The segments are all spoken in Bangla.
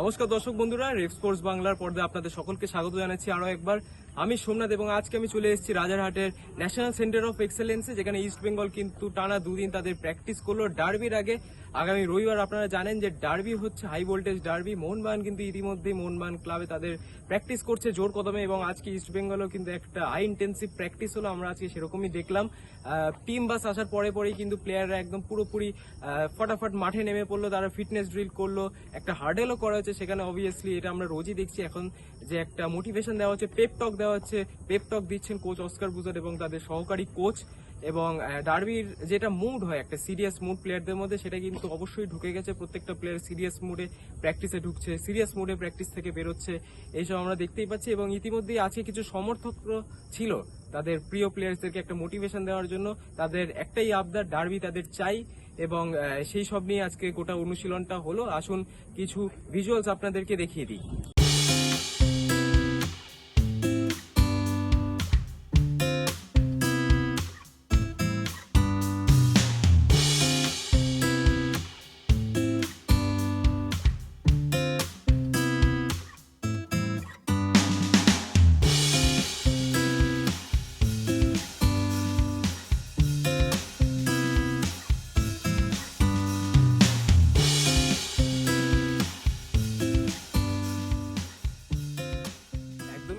নমস্কার দর্শক বন্ধুরা রেফ স্পোর্টস বাংলার পর্দায় আপনাদের সকলকে স্বাগত জানাচ্ছি আরও একবার। আমি সোমনাথ এবং আজকে আমি চলে এসেছি রাজারহাটের ন্যাশনাল সেন্টার অফ এক্সেলেন্সে যেখানে ইস্ট বেঙ্গল কিন্তু টানা দুদিন তাদের প্র্যাকটিস করল ডার্বির আগে। আগামী রবিবার আপনারা জানেন যে ডার্বি হচ্ছে হাই ভোল্টেজ ডার্বি মোহনবাগান কিন্তু ইতিমধ্যেই মোহনবাগান ক্লাবে তাদের প্র্যাকটিস করছে জোর কদমে এবং আজকে ইস্ট বেঙ্গলও কিন্তু একটা হাই ইন্টেন্সিভ প্র্যাকটিস হলো, আমরা আজকে সেরকমই দেখলাম। টিম বাস আসার পরে পরেই কিন্তু প্লেয়াররা একদম পুরোপুরি ফটাফট মাঠে নেমে পড়ল, তারা ফিটনেস ড্রিল করল। একটা হার্ডেলও করা হচ্ছে সেখানে অবভিয়াসলি এটা আমরা রোজই দেখছি। এখন যে একটা মোটিভেশন দেওয়া হচ্ছে পেপ টক দেওয়া হচ্ছে পেপ টক দিচ্ছেন কোচ অস্কার বুজার এবং তাদের সহকারী কোচ এবং ডার্বির যেটা মুড হয়, একটা সিরিয়াস মুড প্লেয়ারদের মধ্যে, সেটা কিন্তু অবশ্যই ঢুকে গেছে। প্রত্যেকটা প্লেয়ার সিরিয়াস মুডে প্র্যাকটিসে ঢুকছে সিরিয়াস মুডে প্র্যাকটিস থেকে বেরোচ্ছে, এইসব আমরা দেখতেই পাচ্ছি এবং ইতিমধ্যেই আজকে কিছু সমর্থক ছিল তাদের প্রিয় প্লেয়ার্সদেরকে একটা মোটিভেশন দেওয়ার জন্য। তাদের একটাই আবদার ডার্বি তাদের চাই এবং সেই সব নিয়ে আজকে গোটা অনুশীলনটা হলো। আসুন কিছু ভিজুয়ালস আপনাদেরকে দেখিয়ে দিই।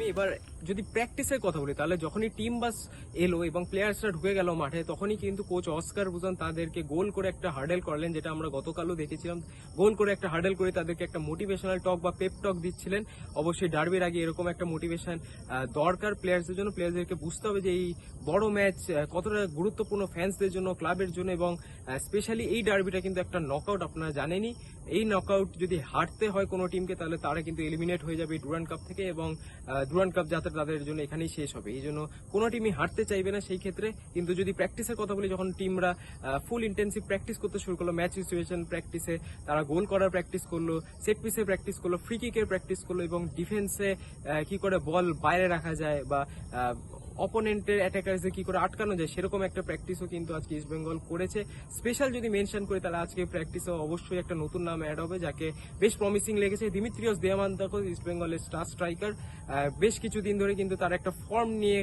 একদমই এবার যদি প্র্যাকটিসের কথা বলি, তাহলে যখনই টিম বাস এলো এবং প্লেয়ার্সরা ঢুকে গেল মাঠে, তখনই কিন্তু কোচ অস্কার বুঝান তাদেরকে গোল করে একটা হার্ডেল করলেন, যেটা আমরা গতকালও দেখেছিলাম। গোল করে একটা হার্ডেল করে তাদেরকে একটা মোটিভেশনাল টক বা পেপ টক দিচ্ছিলেন। অবশ্যই ডার্বির আগে এরকম একটা মোটিভেশন দরকার প্লেয়ার্সদের জন্য। প্লেয়ার্সদেরকে বুঝতে হবে যে এই বড় ম্যাচ কতটা গুরুত্বপূর্ণ ফ্যান্সদের জন্য ক্লাবের জন্য এবং স্পেশালি এই ডার্বিটা কিন্তু একটা নকআউট আপনারা জানেনই। এই নকআউট যদি হারতে হয় কোনো টিমকে তাহলে তারা কিন্তু এলিমিনেট হয়ে যাবে ডুরান কাপ থেকে এবং ডুরান কাপ যাত্রা তাদের জন্য এখানেই শেষ হবে। এই জন্য কোনো টিমই হারতে চাইবে না সেই ক্ষেত্রে। কিন্তু যদি প্র্যাকটিসের কথা বলি, যখন টিমরা ফুল ইন্টেন্সিভ প্র্যাকটিস করতে শুরু করল ম্যাচ সিচুয়েশন প্র্যাকটিসে তারা গোল করার প্র্যাকটিস করল সেট পিসে প্র্যাকটিস করল ফ্রি কিকের প্র্যাকটিস করল এবং ডিফেন্সে কি করে বল বাইরে রাখা যায় বা অপোনেন্টের অ্যাটাকার্সদের কি করে আটকানো যায় সেরকম একটা প্র্যাকটিসও কিন্তু আজকে ইস্ট বেঙ্গল করেছে। স্পেশাল যদি মেনশন করি তাহলে আজকে প্র্যাকটিসে অবশ্যই একটা নতুন নাম অ্যাড হবে, যাকে বেশ প্রমিসিং লেগেছে। দিমিত্রিয়স দেয়ামান্তাকো ইস্ট বেঙ্গলের স্টার স্ট্রাইকার বেশ কিছুদিন ধরে কিন্তু তার একটা ফর্ম নিয়ে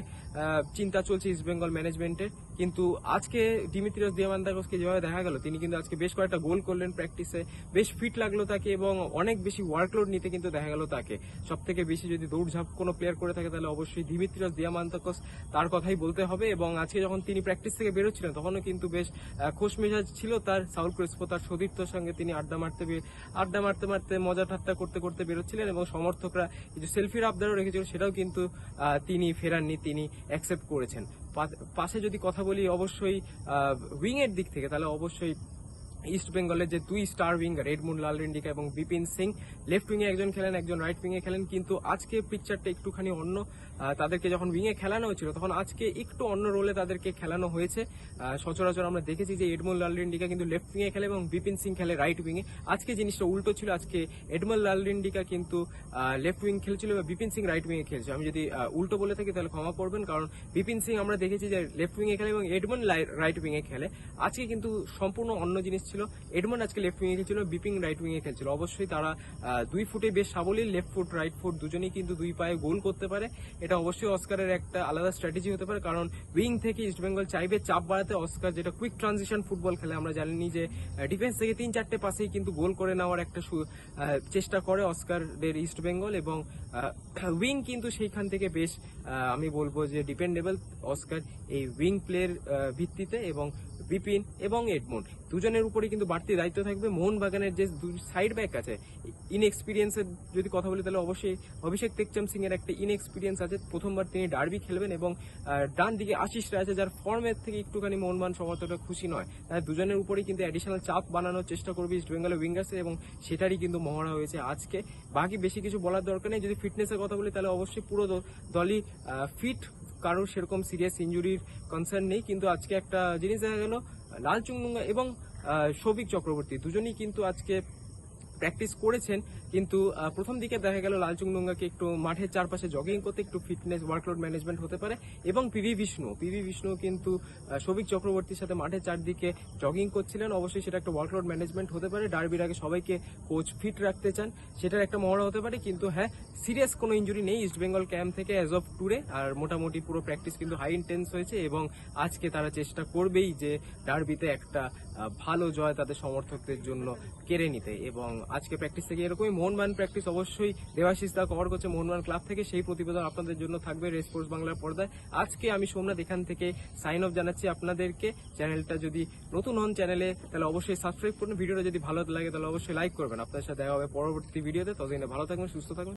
চিন্তা চলছে ইস্ট বেঙ্গল ম্যানেজমেন্টের কিন্তু আজকে ডিমিত্রিয়স দিয়ামান্তাকোসকে যেভাবে দেখা গেল, তিনি কিন্তু আজকে বেশ কয়েকটা গোল করলেন প্র্যাকটিসে বেশ ফিট লাগল তাকে এবং অনেক বেশি ওয়ার্কলোড নিতে কিন্তু দেখা গেল তাকে। সব থেকে বেশি যদি দৌড়ঝাঁপ কোনো প্লেয়ার করে থাকে তাহলে অবশ্যই দিমিত্রিয়স দিয়ামান্তাকোস তার কথাই বলতে হবে এবং আজকে যখন তিনি প্র্যাকটিস থেকে বেরোচ্ছিলেন, তখনও কিন্তু বেশ খোশ মেজাজ ছিল তার সাউল ক্রিস্পো, তার সতীর্থর সঙ্গে তিনি আড্ডা মারতে আড্ডা মারতে মারতে মজা ঠাট্টা করতে করতে বেরোচ্ছিলেন এবং সমর্থকরা কিছু সেলফির আবদারও রেখেছিল, সেটাও কিন্তু তিনি ফেরাননি, তিনি অ্যাকসেপ্ট করেছেন। পাশে যদি কথা বলি অবশ্যই উইং এর দিক থেকে, তাহলে অবশ্যই ইস্ট বেঙ্গলের যে দুই স্টার উইং রেডমুন লাল রেন্ডিকা এবং বিপিন সিং লেফট উইং এ একজন খেলেন, একজন রাইট উইং এ খেলেন। কিন্তু আজকে পিকচারটা একটুখানি অন্য। তাদেরকে যখন উইং এ খেলানো হয়েছিল, তখন আজকে একটু অন্য রোলে তাদেরকে খেলানো হয়েছে। সচরাচর আমরা দেখেছি যে এডমন লাল রেন্ডিকা কিন্তু লেফট উইং এ খেলে এবং বিপিন সিং খেলে রাইট উইং এ আজকে জিনিসটা উল্টো ছিল, আজকে এডমন লাল রেন্ডিকা কিন্তু লেফট উইং খেলছিল এবং বিপিন সিং রাইট উইং এ খেলছে। আমি যদি উল্টো বলে থাকি তাহলে ক্ষমা করবেন, কারণ বিপিন সিং আমরা দেখেছি যে লেফট উইং এ খেলে এবং এডমন রাইট উইং এ খেলে। আজকে কিন্তু সম্পূর্ণ অন্য জিনিস ছিল এডমন আজকে লেফট উইং এ খেলছিল বিপিং রাইট উইং এ খেলছিল। অবশ্যই তারা দুই ফুটে বেশ সাবলীল লেফট ফুট রাইট ফুট দুজনেই কিন্তু দুই পায়ে গোল করতে পারে। এটা অবশ্যই অস্কারের একটা আলাদা স্ট্র্যাটেজি হতে পারে, কারণ উইং থেকে ইস্টবেঙ্গল চাইবে চাপ বাড়াতে অস্কার যেটা কুইক ট্রানজিশন ফুটবল খেলে। আমরা জানি যে ডিফেন্স থেকে তিন চারটে পাশেই কিন্তু গোল করে নেওয়ার একটা চেষ্টা করে অস্কারদের ইস্টবেঙ্গল এবং উইং কিন্তু সেইখান থেকে বেশ আমি বলব যে ডিপেন্ডেবল অস্কার এই উইং প্লের ভিত্তিতে এবং বিপিন এবং এডমন্ড। দুজনের উপরে কিন্তু বাড়তি দায়িত্ব থাকবে। মোহনবাগানের যে সাইড ব্যাক আছে ইনএক্সপিরিয়েন্সের যদি কথা বলি, তাহলে অবশ্যই অভিষেক টেকচাম সিং এর একটা ইনএক্সপিরিয়েন্স আছে। প্রথমবার তিনি ডার্বি খেলবেন এবং ডান দিকে আশিস রায় আছে, যার ফর্মের থেকে একটুখানি মোহনবাগান সমর্থকরা খুশি নয়। তাই দুজনের উপরেই কিন্তু অ্যাডিশনাল চাপ বানানোর চেষ্টা করবে ইস্ট বেঙ্গলের উইঙ্গার্সে এবং সেটারই কিন্তু মহড়া হয়েছে আজকে। বাকি বেশি কিছু বলার দরকার নেই। যদি ফিটনেসের কথা বলি, তাহলে অবশ্যই পুরো দলই ফিট কারোর সেরকম সিরিয়াস ইঞ্জুরির কনসার্ন নেই, কিন্তু আজকে একটা জিনিস দেখা গেল, লাল চুংনুঙ্গা এবং সৌভিক চক্রবর্তী, দুজনেই কিন্তু আজকে প্র্যাকটিস করেছেন, কিন্তু প্রথম দিকে দেখা গেল লালচুংডুঙ্গাকে একটু মাঠের চারপাশে জগিং করতে একটু ফিটনেস ওয়ার্কলোড ম্যানেজমেন্ট হতে পারে এবং পিভি বিষ্ণু। পিভি বিষ্ণু কিন্তু সৌভিক চক্রবর্তীর সাথে মাঠের চারদিকে জগিং করছিলেন। অবশ্যই সেটা একটা ওয়ার্কলোড ম্যানেজমেন্ট হতে পারে। ডার্বির আগে সবাইকে কোচ ফিট রাখতে চান। সেটার একটা মহড়া হতে পারে, কিন্তু হ্যাঁ সিরিয়াস কোনো ইনজুরি নেই। ইস্ট বেঙ্গল ক্যাম্প থেকে অ্যাজ অফ টুরে আর মোটামুটি পুরো প্র্যাকটিস কিন্তু হাই ইন্টেন্স হয়েছে এবং আজকে তারা চেষ্টা করবেই যে ডার্বিতে একটা ভালো জয় তাদের সমর্থকদের জন্য কেড়ে নিতে। এবং আজকে প্র্যাকটিস থেকে এরকমই মোহনবান প্র্যাকটিস অবশ্যই দেবাশিস দা কভার করছে মোহনবান ক্লাব থেকে। সেই প্রতিবেদন আপনাদের জন্য থাকবে রেসপোর্টস বাংলার পর্দায়। আজকে আমি সোমনাথ এখান থেকে সাইন অফ জানাচ্ছি আপনাদেরকে। চ্যানেলটা যদি নতুন হন চ্যানেলে, তাহলে অবশ্যই সাবস্ক্রাইব করুন। ভিডিওটা যদি ভালো লাগে, তাহলে অবশ্যই লাইক করবেন। আপনার সাথে দেখা হবে পরবর্তী ভিডিওতে। ততদিনে ভালো থাকবেন, সুস্থ থাকবেন।